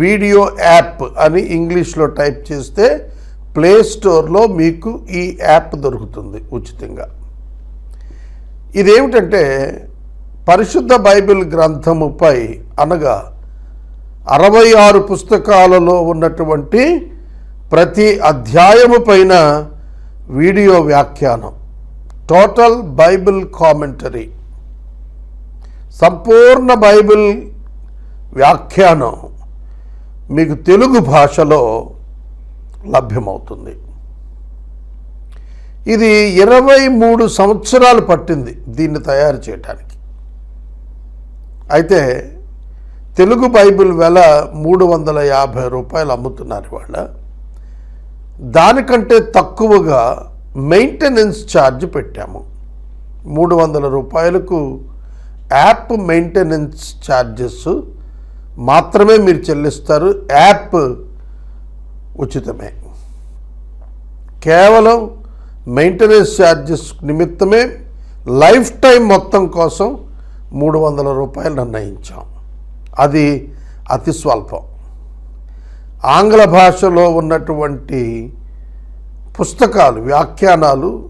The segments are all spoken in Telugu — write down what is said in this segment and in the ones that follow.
వీడియో యాప్ అని ఇంగ్లీష్లో టైప్ చేస్తే ప్లే స్టోర్లో మీకు ఈ యాప్ దొరుకుతుంది ఉచితంగా. ఇదేమిటంటే పరిశుద్ధ బైబిల్ గ్రంథముపై అనగా అరవై ఆరు పుస్తకాలలో ఉన్నటువంటి ప్రతి అధ్యాయము పైన వీడియో వ్యాఖ్యానం టోటల్ బైబిల్ కామెంటరీ సంపూర్ణ బైబిల్ వ్యాఖ్యానం. మీకు తెలుగు భాషలో లభ్యమవుతుంది. ఇది ఇరవై మూడు సంవత్సరాలు పట్టింది దీన్ని తయారు చేయడానికి అయితే తెలుగు బైబిల్ వెల మూడు వందల యాభై రూపాయలు అమ్ముతున్నారు వాళ్ళ దానికంటే తక్కువగా మెయింటెనెన్స్ ఛార్జ్ పెట్టాము. మూడు వందల రూపాయలకు యాప్ మెయింటెనెన్స్ ఛార్జెస్ మాత్రమే మీరు చెల్లిస్తారు. యాప్ ఉచితమే. కేవలం మెయింటెనెన్స్ ఛార్జెస్ నిమిత్తమే లైఫ్ టైం మొత్తం కోసం మూడు వందల రూపాయలు నిర్ణయించాం. అది అతి స్వల్పం. ఆంగ్ల భాషలో ఉన్నటువంటి పుస్తకాలు వ్యాఖ్యానాలు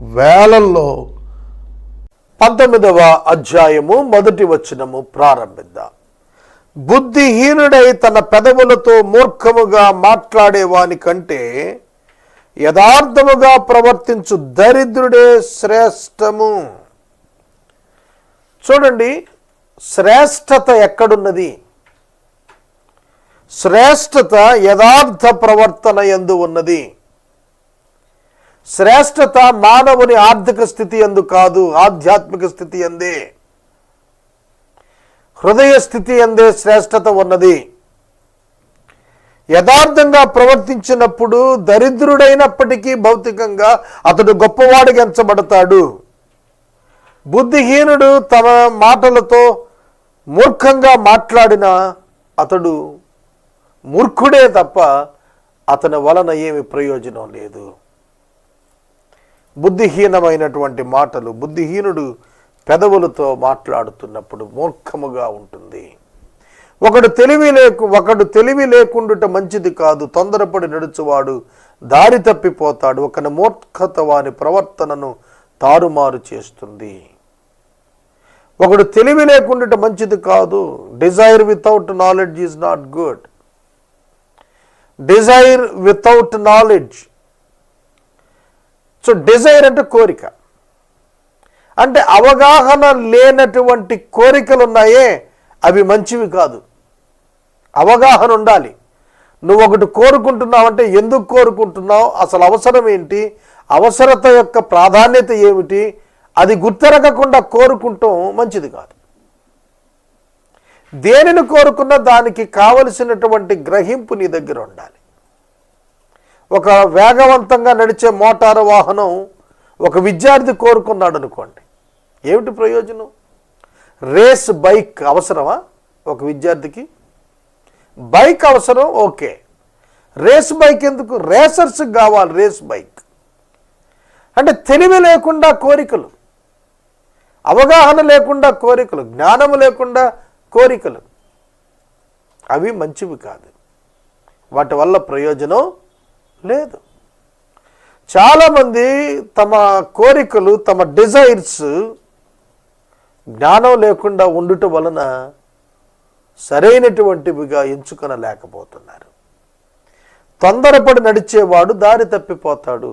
వేలల్లో పంతొమ్మిదవ అధ్యాయము మొదటి వచనము ప్రారంభిద్దాం. బుద్ధిహీనుడై తన పెదవులతో మూర్ఖముగా మాట్లాడేవాని కంటే యథార్థముగా ప్రవర్తించు దరిద్రుడే శ్రేష్టము. చూడండి శ్రేష్టత ఎక్కడున్నది? శ్రేష్టత యథార్థ ప్రవర్తన ఎందు ఉన్నది. శ్రేష్టత మానవుని ఆర్థిక స్థితి ఎందు కాదు ఆధ్యాత్మిక స్థితి ఎందే హృదయ స్థితి అందే శ్రేష్టత ఉన్నది. యథార్థంగా ప్రవర్తించినప్పుడు దరిద్రుడైనప్పటికీ భౌతికంగా అతడు గొప్పవాడిగా ఎంచబడతాడు. బుద్ధిహీనుడు తమ మాటలతో మూర్ఖంగా మాట్లాడిన అతడు మూర్ఖుడే తప్ప అతని వలన ఏమి ప్రయోజనం లేదు. బుద్ధిహీనమైనటువంటి మాటలు బుద్ధిహీనుడు పెదవులతో మాట్లాడుతున్నప్పుడు మూర్ఖముగా ఉంటుంది. ఒకడు తెలివి లేకు ఒకడు తెలివి లేకుండుట మంచిది కాదు. తొందరపడి నడుచువాడు దారి తప్పిపోతాడు. ఒకని మూర్ఖత వాని ప్రవర్తనను తారుమారు చేస్తుంది. ఒకడు తెలివి లేకుండుట మంచిది కాదు. Desire without knowledge is not good. Desire without knowledge. So desire అంటే కోరిక. అంటే అవగాహన లేనటువంటి కోరికలు ఉన్నాయే అవి మంచివి కాదు. అవగాహన ఉండాలి. నువ్వు ఒకటి కోరుకుంటున్నావంటే ఎందుకు కోరుకుంటున్నావు? అసలు అవసరం ఏంటి? అవసరత యొక్క ప్రాధాన్యత ఏమిటి? అది గుర్తెరగకుండా కోరుకుంటాం మంచిది కాదు. దేనిని కోరుకున్న దానికి కావలసినటువంటి గ్రహింపు నీ దగ్గర ఉండాలి. ఒక వేగవంతంగా నడిచే మోటారు వాహనం ఒక విద్యార్థి కోరుకున్నాడు అనుకోండి ఏమిటి ప్రయోజనం? రేస్ బైక్ అవసరమా? ఒక విద్యార్థికి. బైక్ అవసరం? ఓకే. రేస్ బైక్ ఎందుకు? రేసర్స్ కావాలి రేస్ బైక్. అంటే తెలివి లేకుండా కోరికలు. అవగాహన లేకుండా కోరికలు. జ్ఞానము లేకుండా కోరికలు. అవి మంచివి కాదు. వాటి వల్ల ప్రయోజనం లేదు. చాలామంది తమ కోరికలు తమ డిజైర్స్ జ్ఞానం లేకుండా ఉండుట వలన సరైనటువంటివిగా ఎంచుకొనలేకపోతున్నారు. తొందరపడి నడిచేవాడు దారి తప్పిపోతాడు.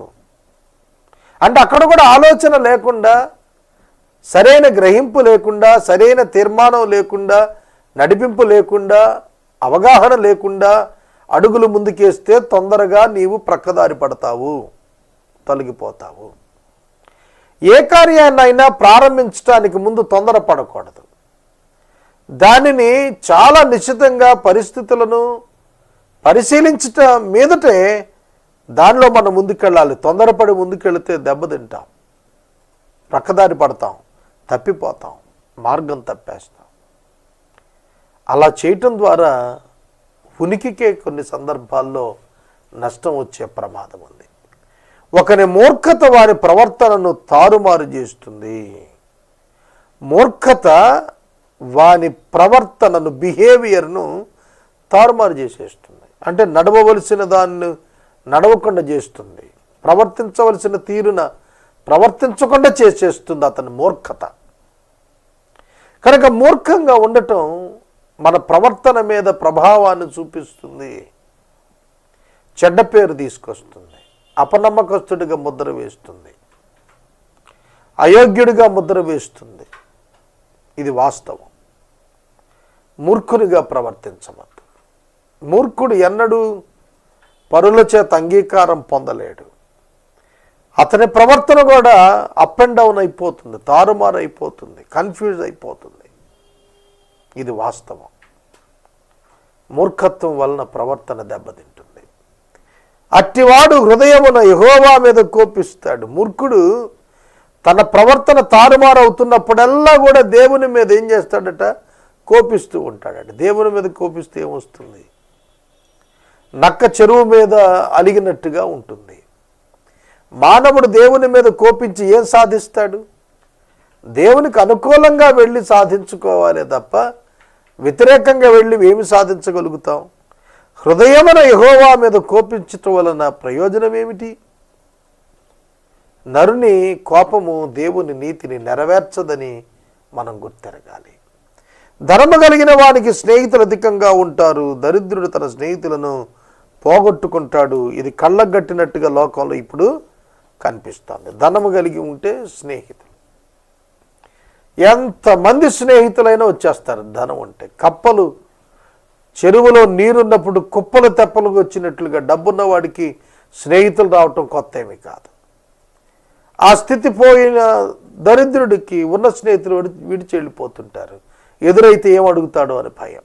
అంటే అక్కడ కూడా ఆలోచన లేకుండా సరైన గ్రహింపు లేకుండా సరైన తీర్మానం లేకుండా నడిపింపు లేకుండా అవగాహన లేకుండా అడుగులు ముందుకేస్తే తొందరగా నీవు ప్రక్కదారి పడతావు తొలగిపోతావు. ఏ కార్యాన్నైనా ప్రారంభించడానికి ముందు తొందరపడకూడదు. దానిని చాలా నిశ్చితంగా పరిస్థితులను పరిశీలించటం మీదటే దానిలో మనం ముందుకెళ్ళాలి. తొందరపడి ముందుకెళ్తే దెబ్బతింటాం. ప్రక్కదారి పడతాం. తప్పిపోతాం. మార్గం తప్పేస్తాం. అలా చేయటం ద్వారా ఉనికికే కొన్ని సందర్భాల్లో నష్టం వచ్చే ప్రమాదం ఉంది. ఒకని మూర్ఖత వారి ప్రవర్తనను తారుమారు చేస్తుంది. మూర్ఖత వాని ప్రవర్తనను బిహేవియర్ను తారుమారు చేసేస్తుంది. అంటే నడవవలసిన దాన్ని నడవకుండా చేస్తుంది. ప్రవర్తించవలసిన తీరున ప్రవర్తించకుండా చేసేస్తుంది అతని మూర్ఖత. కనుక మూర్ఖంగా ఉండటం మన ప్రవర్తన మీద ప్రభావాన్ని చూపిస్తుంది. చెడ్డ పేరు తీసుకొస్తుంది. అపనమ్మకస్తుడిగా ముద్ర వేస్తుంది. అయోగ్యుడిగా ముద్ర వేస్తుంది. ఇది వాస్తవం. మూర్ఖునిగా ప్రవర్తించవద్దు. మూర్ఖుడు ఎన్నడూ పరుల చేత అంగీకారం పొందలేడు. అతని ప్రవర్తన కూడా అప్ అండ్ డౌన్ అయిపోతుంది తారుమారు అయిపోతుంది కన్ఫ్యూజ్ అయిపోతుంది. ఇది వాస్తవం. మూర్ఖత్వం వలన ప్రవర్తన దెబ్బతింటుంది. అట్టివాడు హృదయమున యహోవా మీద కోపిస్తాడు. మూర్ఖుడు తన ప్రవర్తన తారుమారవుతున్నప్పుడల్లా కూడా దేవుని మీద ఏం చేస్తాడట? కోపిస్తూ ఉంటాడట. దేవుని మీద కోపిస్తే ఏమొస్తుంది? నక్క చెరువు మీద అలిగినట్టుగా ఉంటుంది. మానవుడు దేవుని మీద కోపించి ఏం సాధిస్తాడు? దేవునికి అనుకూలంగా వెళ్ళి సాధించుకోవాలి తప్ప వ్యతిరేకంగా వెళ్ళి ఏమి సాధించగలుగుతాం? హృదయమున యహోవా మీద కోపించటం వలన ప్రయోజనం ఏమిటి నరుని కోపము దేవుని నీతిని నెరవేర్చదని మనం గుర్తెరగాలి. ధర్మ కలిగిన వానికి స్నేహితులు అధికంగా ఉంటారు. దరిద్రుడు తన స్నేహితులను పోగొట్టుకుంటాడు. ఇది కళ్ళగట్టినట్టుగా లోకంలో ఇప్పుడు కనిపిస్తుంది. ధనము కలిగి ఉంటే స్నేహితులు. ఎంతమంది స్నేహితులైనా వచ్చేస్తారు. ధనం ఉంటే. కప్పలు చెరువులో నీరున్నప్పుడు కుప్పలు తెప్పలు వచ్చినట్లుగా డబ్బున్న వాడికి స్నేహితులు రావటం కొత్త ఏమీ కాదు. ఆ స్థితి పోయిన దరిద్రుడికి ఉన్న స్నేహితులు విడిచి వెళ్ళిపోతుంటారు. ఎదురైతే ఏం అడుగుతాడో అని భయం.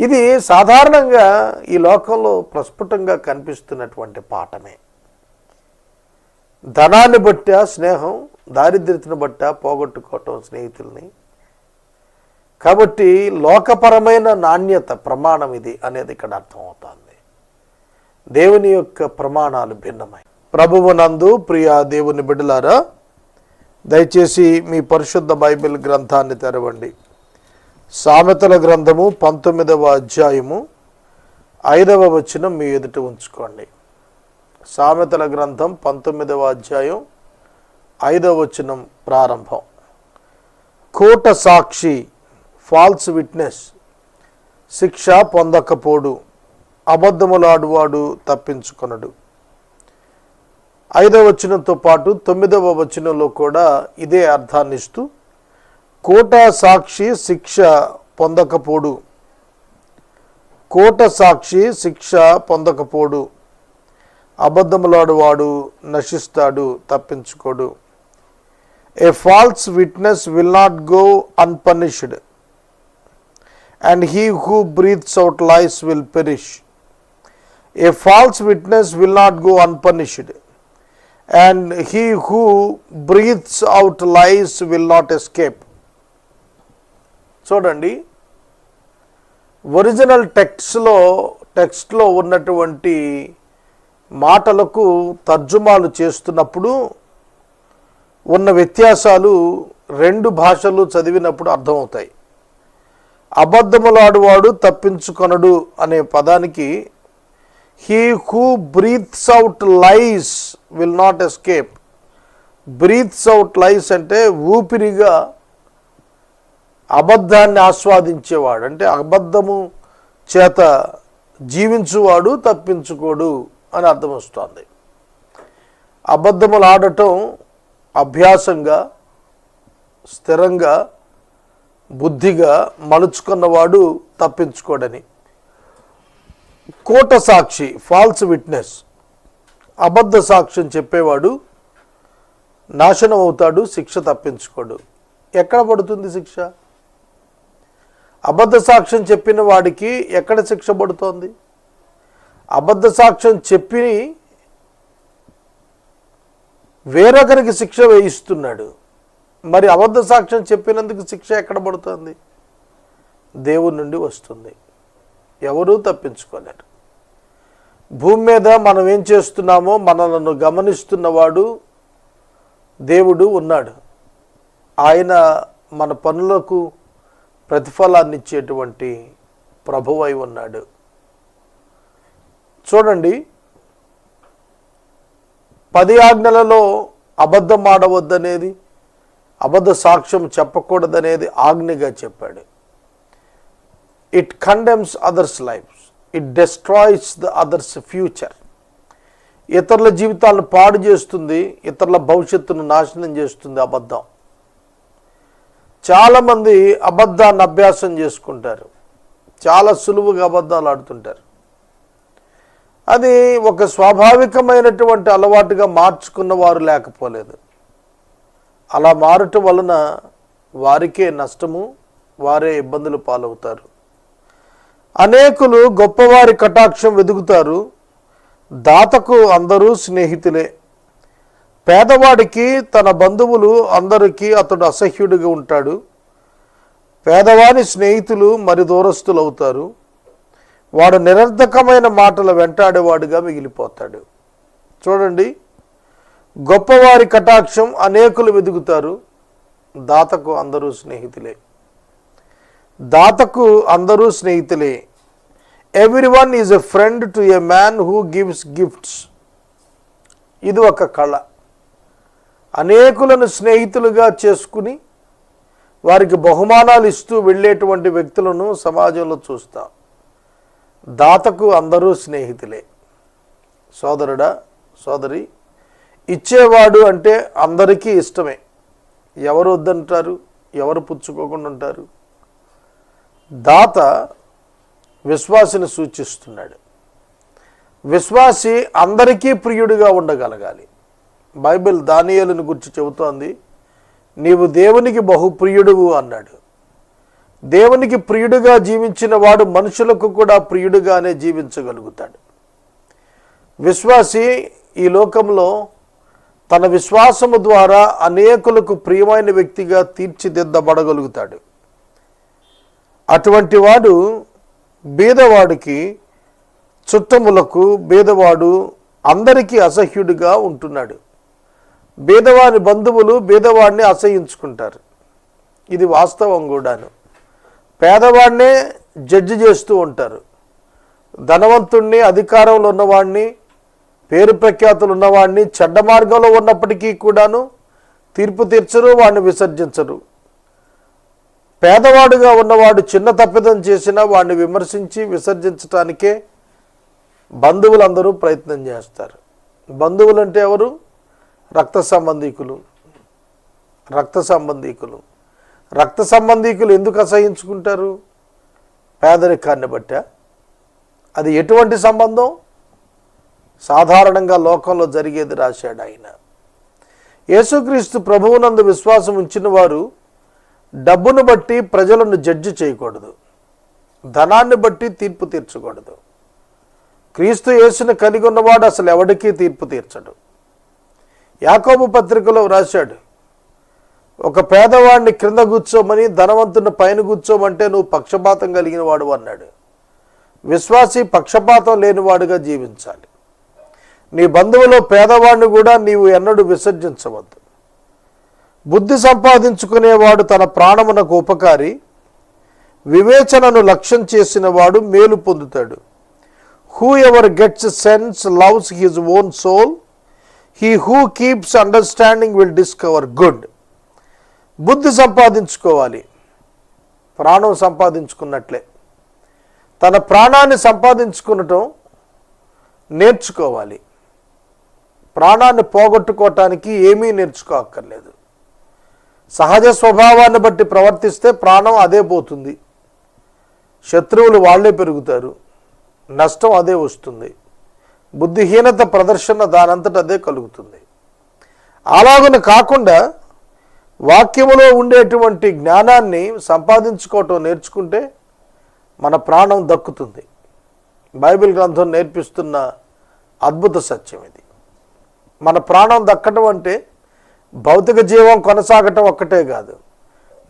ఇది సాధారణంగా ఈ లోకంలో ప్రస్ఫుటంగా కనిపిస్తున్నటువంటి పాఠమే. ధనాన్ని బట్టా స్నేహం దారిద్ర్యతను బట్టా పోగొట్టుకోవటం స్నేహితుల్ని కాబట్టి లోకపరమైన నాణ్యత ప్రమాణం ఇది అనేది ఇక్కడ అర్థమవుతుంది. దేవుని యొక్క ప్రమాణాలు భిన్నమై. ప్రభువు నందు ప్రియ దేవుని బిడ్డలారా దయచేసి మీ పరిశుద్ధ బైబిల్ గ్రంథాన్ని తెరవండి. సామెతల గ్రంథము పంతొమ్మిదవ అధ్యాయము ఐదవ వచనం మీ ఎదుట ఉంచుకోండి. సామెతల గ్రంథం పంతొమ్మిదవ అధ్యాయం ఐదవ వచనం ప్రారంభం. కోట సాక్షి ఫాల్స్ విట్నెస్. శిక్ష పొందకపోడు. అబద్ధములాడువాడు తప్పించుకొనడు. ఐదవ వచనంతో పాటు తొమ్మిదవ వచనంలో కూడా ఇదే అర్థాన్ని ఇస్తూ కోట సాక్షి శిక్ష పొందకపోడు. కోట సాక్షి శిక్ష పొందకపోడు. అబద్ధములాడువాడు నశిస్తాడు తప్పించుకోడు. A false witness will not go unpunished. And he who breathes out lies will perish a false witness will not go unpunished and he who breathes out lies will not escape చూడండి ఒరిజినల్ టెక్స్ట్లో టెక్స్ట్లో ఉన్నటువంటి మాటలకు తర్జుమాలు చేస్తున్నప్పుడు ఉన్న వ్యత్యాసాలు రెండు భాషలు చదివినప్పుడు అర్థమవుతాయి. అబద్ధములాడువాడు తప్పించుకొనడు అనే పదానికి he who breathes out lies will not escape breathes out lies అంటే ఊపిరిగా అబద్ధాన్ని ఆస్వాదించేవాడు. అంటే అబద్ధము చేత జీవించువాడు తప్పించుకోడు అని అర్థం వస్తుంది. అబద్ధములు ఆడటం అభ్యాసంగా స్థిరంగా బుద్ధిగా మలుచుకున్నవాడు తప్పించుకోడని. కోట సాక్షి ఫాల్స్ విట్నెస్ అబద్ధ సాక్ష్యం చెప్పేవాడు నాశనం అవుతాడు శిక్ష తప్పించుకోడు. ఎక్కడ పడుతుంది శిక్ష? అబద్ధ సాక్ష్యం చెప్పిన వాడికి ఎక్కడ శిక్ష పడుతోంది? అబద్ధ సాక్ష్యం చెప్పి వేరొకరికి శిక్ష వేయిస్తున్నాడు. మరి అబద్ధ సాక్ష్యం చెప్పినందుకు శిక్ష ఎక్కడ పడుతుంది? దేవుడి నుండి వస్తుంది. ఎవరూ తప్పించుకోలేరు. భూమి మీద మనం ఏం చేస్తున్నామో మనలను గమనిస్తున్నవాడు దేవుడు ఉన్నాడు. ఆయన మన పనులకు ప్రతిఫలాన్ని ఇచ్చేటువంటి ప్రభువై ఉన్నాడు. చూడండి పది ఆజ్ఞలలో అబద్ధం ఆడవద్దనేది అబద్ధ సాక్ష్యం చెప్పకూడదనేది ఆజ్ఞగా చెప్పాడు. It condemns others lives it destroys the others future ఇతరుల జీవితాలను పాడు చేస్తుంది ఇతరుల భవిష్యత్తును నాశనం చేస్తుంది అబద్ధం. చాలామంది అబద్ధాన్ని అభ్యాసం చేసుకుంటారు. చాలా సులువుగా అబద్ధాలు ఆడుతుంటారు. అది ఒక స్వాభావికమైనటువంటి అలవాటుగా మార్చుకున్న వారు లేకపోలేదు. అలా మారటం వలన వారికే నష్టము వారే ఇబ్బందులు పాలవుతారు. అనేకులు గొప్పవారి కటాక్షం వెతుకుతారు దాతకు అందరూ స్నేహితులే. పేదవాడికి తన బంధువులు అందరికీ అతడు అసహ్యుడిగా ఉంటాడు. పేదవాని స్నేహితులు మరి దూరస్తులు అవుతారు వాడు నిరర్ధకమైన మాటల వెంటాడేవాడుగా మిగిలిపోతాడు. చూడండి గొప్పవారి కటాక్షం అనేకులు వెతుకుతారు దాతకు అందరూ స్నేహితులే. దాతకు అందరూ స్నేహితులే. Everyone is a friend to a man who gives gifts ఇది ఒక కళ. అనేకులను స్నేహితులుగా చేసుకుని వారికి బహుమానాలు ఇస్తూ వెళ్ళేటువంటి వ్యక్తులను సమాజంలో చూస్తాం. దాతకు అందరూ స్నేహితులే. సోదరుడా సోదరి ఇచ్చేవాడు అంటే అందరికీ ఇష్టమే. ఎవరు వద్దంటారు? ఎవరు పుచ్చుకోకుండా ఉంటారు? దాత విశ్వాసిని సూచిస్తున్నాడు. విశ్వాసి అందరికీ ప్రియుడిగా ఉండగలగాలి. బైబిల్ దానియలను గురించి చెబుతోంది. నీవు దేవునికి బహుప్రియుడువు అన్నాడు. దేవునికి ప్రియుడుగా జీవించిన వాడు మనుషులకు కూడా ప్రియుడుగానే జీవించగలుగుతాడు. విశ్వాసి ఈ లోకంలో తన విశ్వాసము ద్వారా అనేకులకు ప్రియమైన వ్యక్తిగా తీర్చిదిద్దబడగలుగుతాడు. అటువంటి వాడు బీదవాడికి చుట్టములకు బీదవాడు అందరికీ అసహ్యుడిగా ఉంటున్నాడు. బీదవాని బంధువులు బీదవాడిని అసహించుకుంటారు. ఇది వాస్తవం కూడాను. పేదవాడినే జడ్జి చేస్తూ ఉంటారు. ధనవంతుణ్ణి అధికారంలో ఉన్నవాడిని పేరు ప్రఖ్యాతులు ఉన్నవాడిని చెడ్డ మార్గంలో ఉన్నప్పటికీ కూడాను తీర్పు తీర్చరు వాడిని విసర్జించరు. పేదవాడుగా ఉన్నవాడు చిన్న తప్పిదం చేసినా వాడిని విమర్శించి విసర్జించటానికే బంధువులందరూ ప్రయత్నం చేస్తారు. బంధువులు అంటే ఎవరు? రక్త సంబంధీకులు. రక్త సంబంధీకులు. రక్త సంబంధీకులు ఎందుకు అసహించుకుంటారు? పేదరికాన్ని బట్ట. అది ఎటువంటి సంబంధం? సాధారణంగా లోకంలో జరిగేది రాశాడు ఆయన. యేసుక్రీస్తు ప్రభువునందు విశ్వాసం ఉంచిన వారు డబ్బును బట్టి ప్రజలను జడ్జి చేయకూడదు. ధనాన్ని బట్టి తీర్పు తీర్చకూడదు. క్రీస్తు యేసును కలిగి ఉన్నవాడు అసలు ఎవడికి తీర్పు తీర్చడు. యాకోబు పత్రికలో రాశాడు ఒక పేదవాడిని క్రింద కూర్చోమని ధనవంతుని పైన కూర్చోమంటే నువ్వు పక్షపాతం కలిగిన వాడు అన్నాడు. విశ్వాసి పక్షపాతం లేనివాడుగా జీవించాలి. నీ బంధువులో పేదవాడిని కూడా నీవు ఎన్నడూ విసర్జించవద్దు. బుద్ధి సంపాదించుకునేవాడు తన ప్రాణమునకు ఉపకారి వివేచనను లక్ష్యం చేసిన వాడు మేలు పొందుతాడు. Whoever gets sense loves his own soul he who keeps understanding will discover good బుద్ధి సంపాదించుకోవాలి. ప్రాణం సంపాదించుకున్నట్లే. తన ప్రాణాన్ని సంపాదించుకునటం నేర్చుకోవాలి. ప్రాణాన్ని పోగొట్టుకోవటానికి ఏమీ నేర్చుకోక్కర్లేదు. సహజ స్వభావాన్ని బట్టి ప్రవర్తిస్తే ప్రాణం అదే పోతుంది. శత్రువులు వాళ్ళే పెరుగుతారు. నష్టం అదే వస్తుంది. బుద్ధిహీనత ప్రదర్శన దానంతట అదే కలుగుతుంది. అలాగని కాకుండా వాక్యములో ఉండేటువంటి జ్ఞానాన్ని సంపాదించుకోవటం నేర్చుకుంటే మన ప్రాణం దక్కుతుంది. బైబిల్ గ్రంథం నేర్పిస్తున్న అద్భుత సత్యం ఇది. మన ప్రాణం దక్కడం అంటే భౌతిక జీవం కొనసాగటం ఒక్కటే కాదు.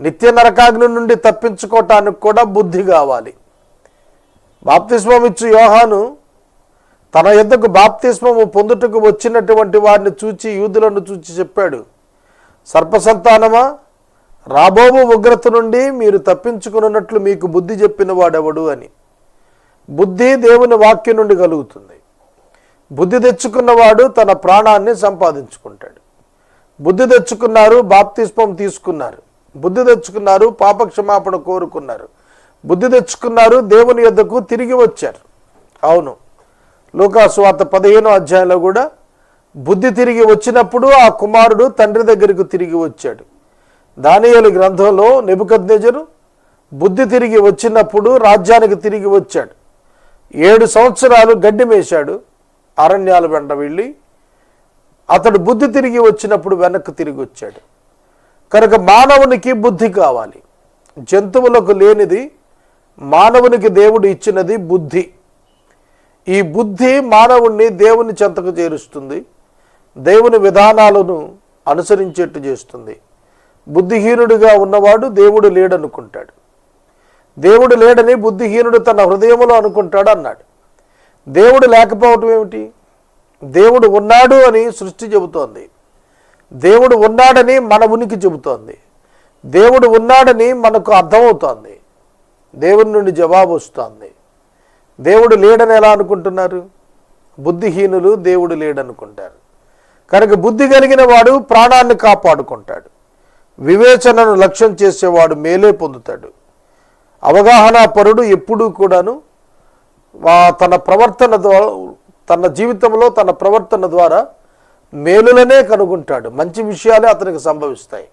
నిత్య నరకాగ్ని నుండి తప్పించుకోవటానికి కూడా బుద్ధి కావాలి. బాప్తిస్మం ఇచ్చు యోహాను తన యొద్దకు బాప్తిస్మము పొందుటకు వచ్చినటువంటి వారిని చూచి యూదులను చూచి చెప్పాడు. సర్పసంతానమా? రాబోబు ఉగ్రత నుండి మీరు తప్పించుకున్నట్లు మీకు బుద్ధి చెప్పిన వాడెవడు అని. బుద్ధి దేవుని వాక్యం నుండి కలుగుతుంది. బుద్ధి తెచ్చుకున్నవాడు తన ప్రాణాన్ని సంపాదించుకుంటాడు. బుద్ధి తెచ్చుకున్నారు బాప్తిస్పం తీసుకున్నారు. బుద్ధి తెచ్చుకున్నారు పాపక్షమాపణ కోరుకున్నారు. బుద్ధి తెచ్చుకున్నారు దేవుని యొద్దకు తిరిగి వచ్చారు. అవును. లోకాసువార్త పదిహేనో అధ్యాయంలో కూడా బుద్ధి తిరిగి వచ్చినప్పుడు ఆ కుమారుడు తండ్రి దగ్గరకు తిరిగి వచ్చాడు. దానియలు గ్రంథంలో నెబుకద్నెజరు బుద్ధి తిరిగి వచ్చినప్పుడు రాజ్యానికి తిరిగి వచ్చాడు. ఏడు సంవత్సరాలు గడ్డి మేశాడు. అరణ్యాల వెంట వెళ్ళి అతడు బుద్ధి తిరిగి వచ్చినప్పుడు వెనక్కి తిరిగి వచ్చాడు. కనుక మానవునికి బుద్ధి కావాలి. జంతువులకు లేనిది మానవునికి దేవుడు ఇచ్చినది బుద్ధి. ఈ బుద్ధి మానవుణ్ణి దేవుని చెంతకు చేరుస్తుంది. దేవుని విధానాలను అనుసరించేట్టు చేస్తుంది. బుద్ధిహీనుడిగా ఉన్నవాడు దేవుడు లేడనుకుంటాడు. దేవుడు లేడని బుద్ధిహీనుడు తన హృదయంలో అనుకుంటాడు అన్నాడు దేవుడు లేకపోవటం ఏమిటి? దేవుడు ఉన్నాడు అని సృష్టి చెబుతోంది. దేవుడు ఉన్నాడని మన ఉనికి చెబుతోంది. దేవుడు ఉన్నాడని మనకు అర్థమవుతోంది. దేవుని నుండి జవాబు వస్తోంది. దేవుడు లేడని ఎలా అనుకుంటున్నారు? బుద్ధిహీనులు దేవుడు లేడనుకుంటారు. కనుక బుద్ధి కలిగిన వాడు ప్రాణాన్ని కాపాడుకుంటాడు. వివేచనను లక్ష్యం చేసేవాడు మేలే పొందుతాడు. అవగాహన పరుడు ఎప్పుడూ కూడాను తన ప్రవర్తన ద్వారా తన జీవితంలో తన ప్రవర్తన ద్వారా మేలులనే కనుగొంటాడు. మంచి విషయాలే అతనికి సంభవిస్తాయి.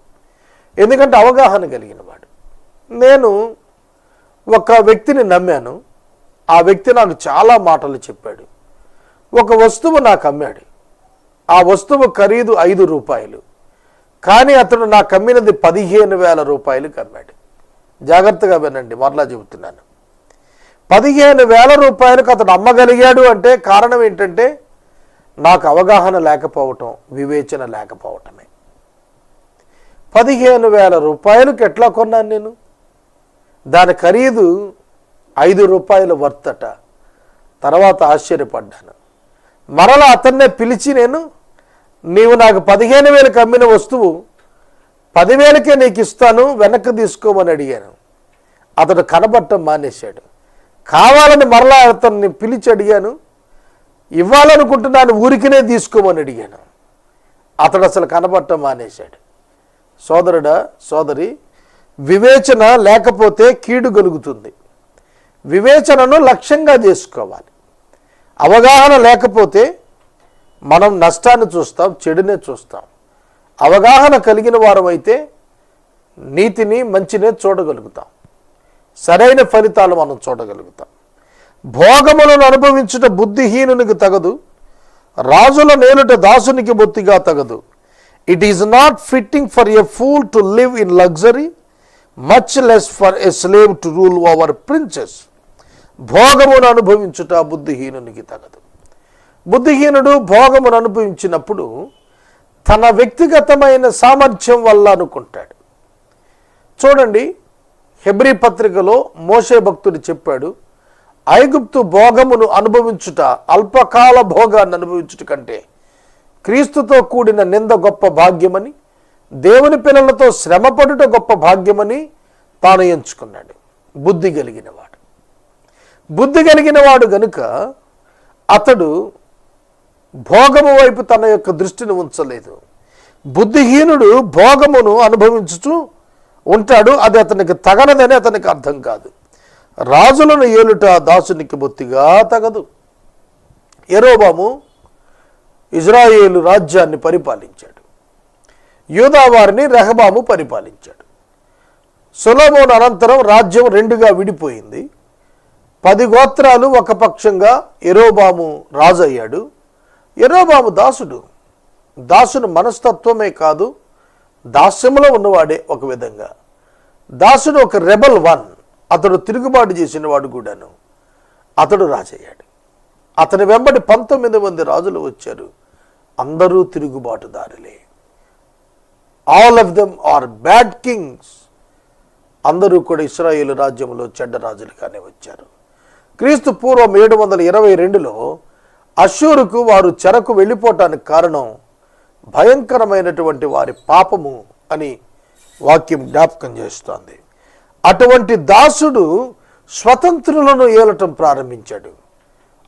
ఎందుకంటే అవగాహన కలిగిన వాడు. నేను ఒక వ్యక్తిని నమ్మాను. ఆ వ్యక్తి నాకు చాలా మాటలు చెప్పాడు. ఒక వస్తువు నాకు అమ్మాడు. ఆ వస్తువు ఖరీదు ఐదు రూపాయలు. కానీ అతడు నాకు అమ్మినది పదిహేను వేల రూపాయలకు అమ్మాడు. జాగ్రత్తగా వినండి మరలా చెబుతున్నాను. పదిహేను వేల రూపాయలకు అతడు అమ్మగలిగాడు అంటే కారణం ఏంటంటే నాకు అవగాహన లేకపోవటం వివేచన లేకపోవటమే. పదిహేను వేల రూపాయలకు ఎట్లా కొన్నాను నేను? దాని ఖరీదు ఐదు రూపాయలు వర్తట. తర్వాత ఆశ్చర్యపడ్డాను. మరలా అతన్నే పిలిచి నేను నీవు నాకు పదిహేను వేలకు అమ్మిన వస్తువు పదివేలకే నీకు ఇస్తాను వెనక్కి తీసుకోమని అడిగాను. అతడు కనబట్టం మానేశాడు. కావాలని మరలా అతన్ని పిలిచి అడిగాను. ఇవ్వాలనుకుంటున్నాను ఊరికినే తీసుకోమని అడిగాను. అతడు అసలు కనబడటం మానేశాడు. సోదరుడా సోదరి వివేచన లేకపోతే కీడు కలుగుతుంది వివేచనను లక్ష్యంగా చేసుకోవాలి. అవగాహన లేకపోతే మనం నష్టాన్ని చూస్తాం చెడునే చూస్తాం. అవగాహన కలిగిన వారమైతే నీతిని మంచినే చూడగలుగుతాం. సరైన ఫలితాలు మనం చూడగలుగుతాం. భోగములను అనుభవించుట బుద్ధిహీనునికి తగదు. రాజుల నేలుట దాసునికి బొత్తిగా తగదు. It is not fitting for a fool to live in luxury much less for a slave to rule over princes భోగమును అనుభవించుట బుద్ధిహీనునికి తగదు. బుద్ధిహీనుడు భోగమును అనుభవించినప్పుడు తన వ్యక్తిగతమైన సామర్థ్యం వల్ల అనుకుంటాడు. చూడండి హెబ్రి పత్రికలో మోషే భక్తుడు చెప్పాడు ఐగుప్తు భోగమును అనుభవించుట అల్పకాల భోగాన్ని అనుభవించుట కంటే క్రీస్తుతో కూడిన నింద గొప్ప భాగ్యమని దేవుని పిల్లలతో శ్రమపడుట గొప్ప భాగ్యమని తాను ఎంచుకున్నాడు. బుద్ధి కలిగినవాడు. బుద్ధి కలిగినవాడు గనుక అతడు భోగము వైపు తన యొక్క దృష్టిని ఉంచలేదు. బుద్ధిహీనుడు భోగమును అనుభవించుచు ఉంటాడు అది అతనికి తగనదని అతనికి అర్థం కాదు. రాజులను ఏలుట దాసునికి బొత్తిగా తగదు. ఎరోబాము ఇజ్రాయేలు రాజ్యాన్ని పరిపాలించాడు. యూదావారిని రెహబాము పరిపాలించాడు. సొలోమోన్ అనంతరం రాజ్యం రెండుగా విడిపోయింది. పది గోత్రాలు ఒక పక్షంగా ఎరోబాము రాజు అయ్యాడు ఎరోబాము దాసుడు. దాసుని మనస్తత్వమే కాదు దాస్యంలో ఉన్నవాడే ఒక విధంగా. దాసుడు ఒక రెబల్ వన్ అతడు తిరుగుబాటు చేసిన వాడు కూడాను. అతడు రాజయ్యాడు. అతని వెంబడి పంతొమ్మిది మంది రాజులు వచ్చారు. అందరూ తిరుగుబాటుదారులే all of them are bad kings అందరూ కూడా ఇస్రాయేల్ రాజ్యంలో చెడ్డ రాజులుగానే వచ్చారు. క్రీస్తు పూర్వం ఏడు వందల ఇరవై రెండులో అశూరుకు వారు చెరకు వెళ్ళిపోవటానికి కారణం భయంకరమైనటువంటి వారి పాపము అని వాక్యం జ్ఞాపకం చేస్తోంది. అటువంటి దాసుడు స్వతంత్రులను ఏలటం ప్రారంభించాడు.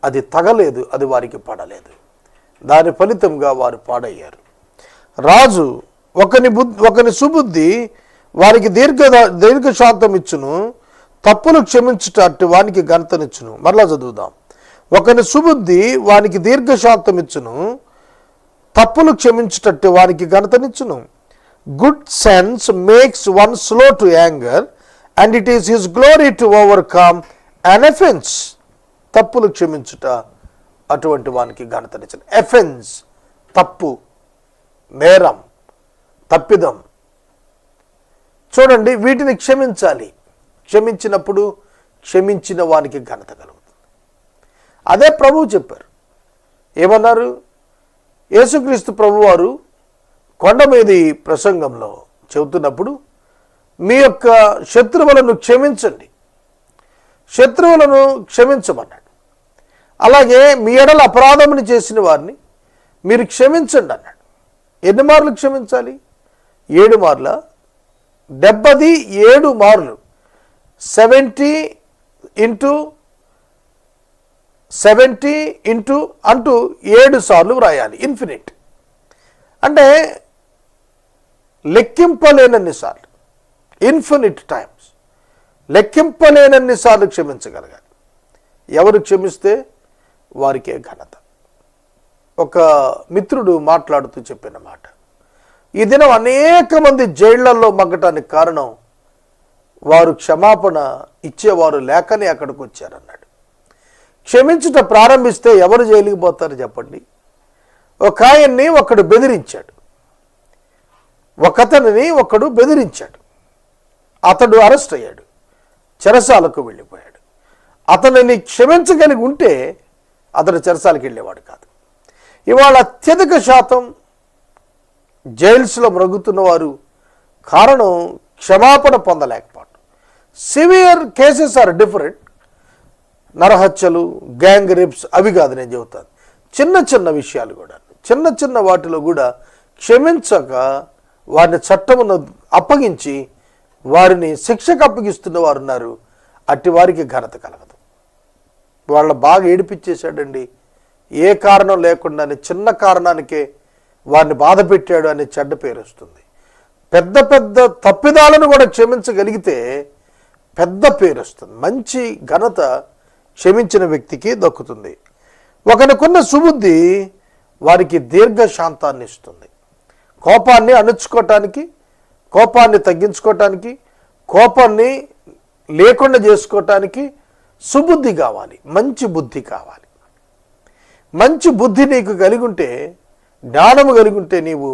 అది తగలేదు అది వారికి పడలేదు. దాని ఫలితంగా వారు పాడయ్యారు. రాజు ఒకని బుద్ధి ఒకని సుబుద్ధి వారికి దీర్ఘ దీర్ఘశాంతం ఇచ్చును తప్పులు క్షమించుట అట్టి వానికి ఘనతనిచ్చును. మరలా చదువుదాం. ఒకని సుబుద్ధి వానికి దీర్ఘశాంతం ఇచ్చును తప్పులు క్షమించుటట్టు వారికి ఘనతనిచ్చును. Good sense makes one slow to anger and it is his glory to overcome an offense తప్పులు క్షమించుట అటువంటి వానికి ఘనతనిచ్చిన. ఎఫెన్స్ తప్పు నేరం తప్పిదం. చూడండి వీటిని క్షమించాలి. క్షమించినప్పుడు క్షమించిన వానికి ఘనత కలుగుతుంది. అదే ప్రభువు చెప్పారు. ఏమన్నారు? యేసుక్రీస్తు ప్రభువారు కొండ మీది ప్రసంగంలో చెబుతున్నప్పుడు మీ యొక్క శత్రువులను క్షమించండి. శత్రువులను క్షమించమన్నాడు. అలాగే మీ ఎడల అపరాధముని చేసిన వారిని మీరు క్షమించండి అన్నాడు. ఎన్ని మార్లు క్షమించాలి? ఏడు మార్ల? డెబ్బది ఏడు మార్లు. సెవెంటీ ఇంటూ సెవెంటీ ఇంటూ అంటూ ఏడు సార్లు వ్రాయాలి ఇన్ఫినిట్. అంటే లెక్కింపలేనన్ని సార్లు ఇన్ఫినిట్ టైమ్స్. లెక్కింపలేనన్ని సార్లు క్షమించగలగాలి. ఎవరు క్షమిస్తే వారికే ఘనత. ఒక మిత్రుడు మాట్లాడుతూ చెప్పిన మాట ఈ దినం అనేక మంది జైళ్ళలో మగ్గటానికి కారణం వారు క్షమాపణ ఇచ్చేవారు లేకనే అక్కడికి వచ్చారన్నాడు. క్షమించుట ప్రారంభిస్తే ఎవరు జైలుకి పోతారు చెప్పండి. ఒక ఆయన్ని ఒకడు బెదిరించాడు. ఒకతనిని ఒకడు బెదిరించాడు. అతడు అరెస్ట్ అయ్యాడు. చెరసాలకు వెళ్ళిపోయాడు. అతనిని క్షమించగలిగి ఉంటే అతడు చెరసాలకు వెళ్ళేవాడు కాదు. ఇవాళ అత్యధిక శాతం జైల్స్లో మ్రగుతున్న వారు కారణం క్షమాపణ పొందలేకపోవడం. Severe cases are different. నరహత్యలు gang rapes అవి కాదు నేను చెబుతాను. చిన్న చిన్న విషయాలు కూడా. చిన్న చిన్న వాటిలో కూడా క్షమించక వారిని చట్టమును అప్పగించి వారిని శిక్షకు అప్పగిస్తున్న వారు ఉన్నారు. అట్టి వారికి ఘనత కలగదు. వాళ్ళ బాగా ఏడిపించేశాడండి. ఏ కారణం లేకుండానే చిన్న కారణానికే వారిని బాధ పెట్టాడు అనే చెడ్డ పేరు వస్తుంది. పెద్ద పెద్ద తప్పిదాలను కూడా క్షమించగలిగితే పెద్ద పేరు వస్తుంది. మంచి ఘనత క్షమించిన వ్యక్తికి దక్కుతుంది. ఒకనికున్న సుబుద్ధి వారికి దీర్ఘశాంతాన్ని ఇస్తుంది. కోపాన్ని అణుచుకోవటానికి కోపాన్ని తగ్గించుకోవటానికి కోపాన్ని లేకుండా చేసుకోవటానికి సుబుద్ధి కావాలి మంచి బుద్ధి కావాలి. మంచి బుద్ధి నీకు కలిగి ఉంటే జ్ఞానము కలిగి ఉంటే నీవు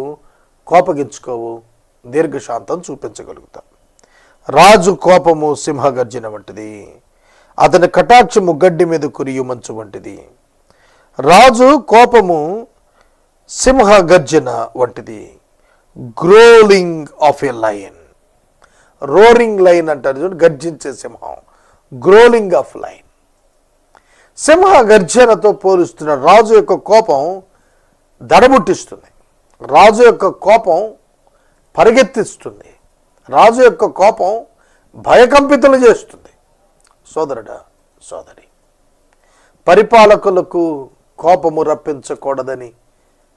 కోపగించుకోవు దీర్ఘశాంతం చూపించగలుగుతావు. రాజు కోపము సింహగర్జన వంటిది. అతని కటాక్షము గడ్డి మీద కురియు మంచు వంటిది. రాజు కోపము సింహ గర్జన వంటిది. Growling of a lion roaring lion అంటారు చూడండి గర్జించే సింహం. గ్రోలింగ్ ఆఫ్ లైన్ సింహ గర్జనతో పోలుస్తున్న రాజు యొక్క కోపం దడబుట్టిస్తుంది. రాజు యొక్క కోపం పరిగెత్తిస్తుంది. రాజు యొక్క కోపం భయకంపితులు చేస్తుంది. సోదరుడా సోదరి. పరిపాలకులకు కోపము రప్పించకూడదని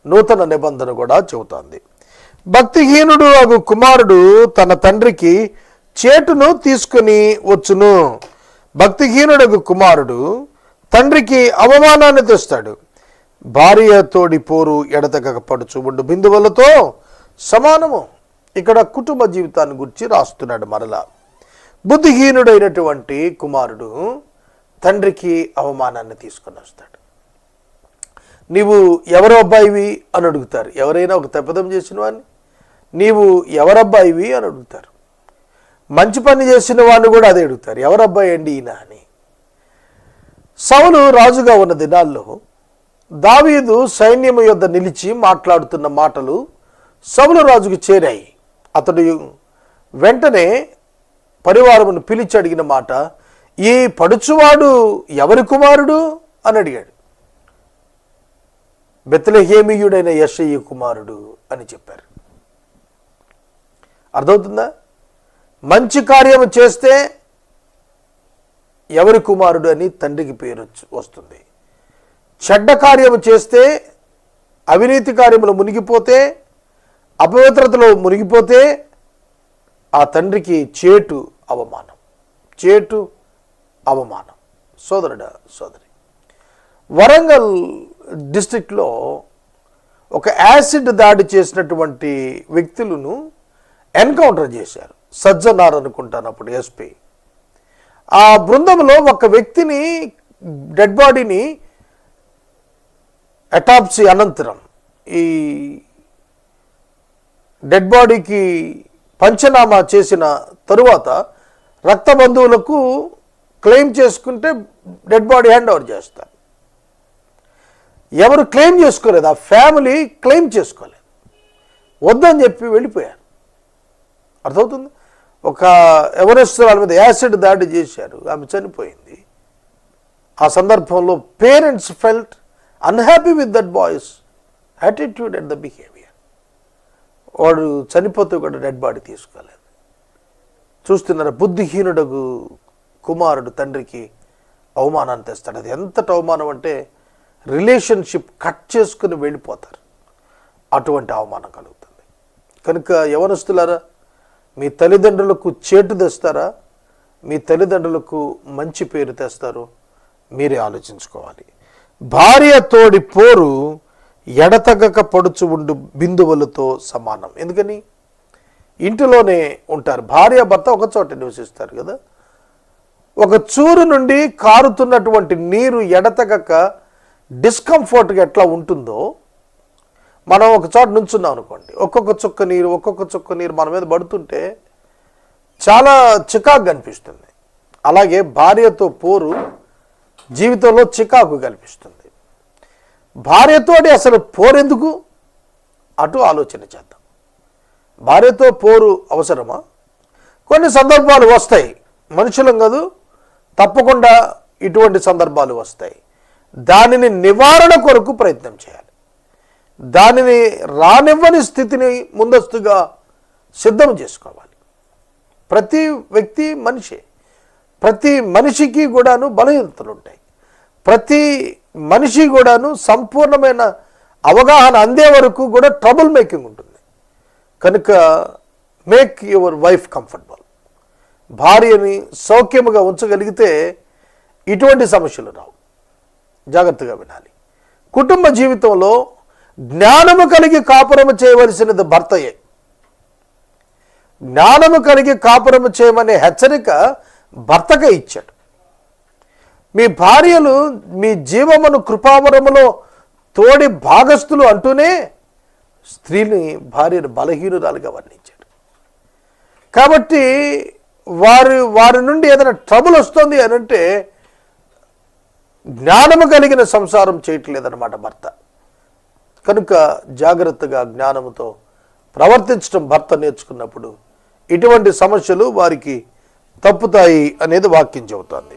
నూతన నిబంధన కూడా చెబుతోంది. భక్తిహీనుడు అగు కుమారుడు తన తండ్రికి చేటును తీసుకుని వచ్చును. భక్తిహీనుడగు కుమారుడు తండ్రికి అవమానాన్ని తెస్తాడు. భార్య తోడి పోరు ఎడతగక పడుచు ఉండు బిందువులతో సమానము. ఇక్కడ కుటుంబ జీవితాన్ని గురించి రాస్తున్నాడు మరలా. బుద్ధిహీనుడైనటువంటి కుమారుడు తండ్రికి అవమానాన్ని తీసుకొని వస్తాడు. నీవు ఎవరు అబ్బాయివి అని అడుగుతారు. ఎవరైనా ఒక తప్పిదం చేసిన వాడిని. నీవు ఎవరబ్బాయివి అని అడుగుతారు. మంచి పని చేసిన వాడిని కూడా అదే అడుగుతారు. ఎవరబ్బాయి అండి ఈయన అని. సౌలు రాజుగా ఉన్న దినాల్లో దావీదు సైన్యము యొద్ద నిలిచి మాట్లాడుతున్న మాటలు సౌలు రాజుకు చేరాయి. అతడు వెంటనే పరివారమును పిలిచి అడిగిన మాట ఈ పడుచువాడు ఎవరి కుమారుడు? అని అడిగాడు. బెత్తలహేమియుడైన యశయ్య కుమారుడు అని చెప్పారు. అర్థమవుతుందా? మంచి కార్యము చేస్తే ఎవరి కుమారుడు అని తండ్రికి పేరు వచ్చి- వస్తుంది. చెడ్డ కార్యము చేస్తే అవినీతి కార్యములు మునిగిపోతే అపవిత్రతలో మునిగిపోతే ఆ తండ్రికి చేటు అవమానం. చేటు అవమానం. సోదరుడ సోదరి. వరంగల్ డిస్టిక్లో ఒక యాసిడ్ దాడి చేసినటువంటి వ్యక్తులను ఎన్కౌంటర్ చేశారు. సజ్జనార్ అనుకుంటాను అప్పుడు ఎస్పీ. ఆ బృందంలో ఒక వ్యక్తిని డెడ్ బాడీని అటాప్సీ అనంతరం ఈ డెడ్ బాడీకి పంచనామా చేసిన తరువాత రక్త బంధువులకు క్లెయిమ్ చేసుకుంటే డెడ్ బాడీ హ్యాండ్ ఓవర్ చేస్తారు. ఎవరు క్లెయిమ్ చేసుకోలేదు ఆ ఫ్యామిలీ క్లెయిమ్ చేసుకోలేదు. వద్దని చెప్పి వెళ్ళిపోయారు. అర్థమవుతుంది? ఒక ఎవరెస్ట్ వాళ్ళ మీద యాసిడ్ దాడి చేశారు ఆమె చనిపోయింది. ఆ సందర్భంలో parents felt unhappy with that boy's attitude and the behaviour. వాడు చనిపోతే కూడా డెడ్ బాడీ తీసుకోలేదు. చూస్తున్నారు. బుద్ధిహీనుడగు కుమారుడు తండ్రికి అవమానాన్ని తెస్తాడు. అది ఎంతటి అవమానం అంటే రిలేషన్షిప్ కట్ చేసుకుని వెళ్ళిపోతారు. అటువంటి అవమానం కలుగుతుంది. కనుక యవనస్తులారా మీ తల్లిదండ్రులకు చేటు తెస్తారా? మీ తల్లిదండ్రులకు మంచి పేరు తెస్తారు? మీరే ఆలోచించుకోవాలి. భార్య తోడి పోరు ఎడతగక పడుచు ఉండు బిందువులతో సమానం. ఎందుకని? ఇంటిలోనే ఉంటారు. భార్య భర్త ఒక చోట నివసిస్తారు కదా. ఒక చూరు నుండి కారుతున్నటువంటి నీరు ఎడతగక డిస్కంఫర్ట్గా ఎట్లా ఉంటుందో మనం ఒక చోట నుంచున్నాం అనుకోండి. ఒక్కొక్క చుక్క నీరు ఒక్కొక్క చుక్క నీరు మన మీద పడుతుంటే చాలా చికాకు కనిపిస్తుంది అలాగే భార్యతో పోరు జీవితంలో చికాకు కనిపిస్తుంది. భార్యతోటి అసలు పోరెందుకు? అటు ఆలోచన చేద్దాం. భార్యతో పోరు అవసరమా? కొన్ని సందర్భాలు వస్తాయి. మనుషులం కాదు తప్పకుండా ఇటువంటి సందర్భాలు వస్తాయి. దానిని నివారణ కొరకు ప్రయత్నం చేయాలి. దానిని రానివ్వని స్థితిని ముందస్తుగా సిద్ధం చేసుకోవాలి. ప్రతి వ్యక్తి మనిషి. ప్రతి మనిషికి కూడాను బలహీనతలు ఉంటాయి. ప్రతి మనిషి కూడాను సంపూర్ణమైన అవగాహన అందే వరకు కూడా ట్రబుల్ మేకింగ్ ఉంటుంది. కనుక మేక్ యువర్ వైఫ్ కంఫర్టబుల్ భార్యని సౌఖ్యముగా ఉంచగలిగితే ఇటువంటి సమస్యలు రావు. జాగ్రత్తగా వినాలి. కుటుంబ జీవితంలో జ్ఞానము కలిగి కాపురము చేయవలసినది భర్తయే. జ్ఞానము కలిగి కాపురము చేయమనే హెచ్చరిక భర్తగా ఇచ్చాడు. మీ భార్యలు మీ జీవమును కృపావరములో తోడి భాగస్థులు అంటూనే స్త్రీని భార్యను బలహీనురాలుగా వర్ణించాడు. కాబట్టి వారు వారి నుండి ఏదైనా ట్రబుల్ వస్తుంది అని అంటే జ్ఞానము కలిగిన సంసారం చేయట్లేదన్నమాట భర్త. కనుక జాగ్రత్తగా జ్ఞానముతో ప్రవర్తించడం భర్త నేర్చుకున్నప్పుడు ఇటువంటి సమస్యలు వారికి తప్పుతాయి అనేది వాక్యం చెబుతోంది.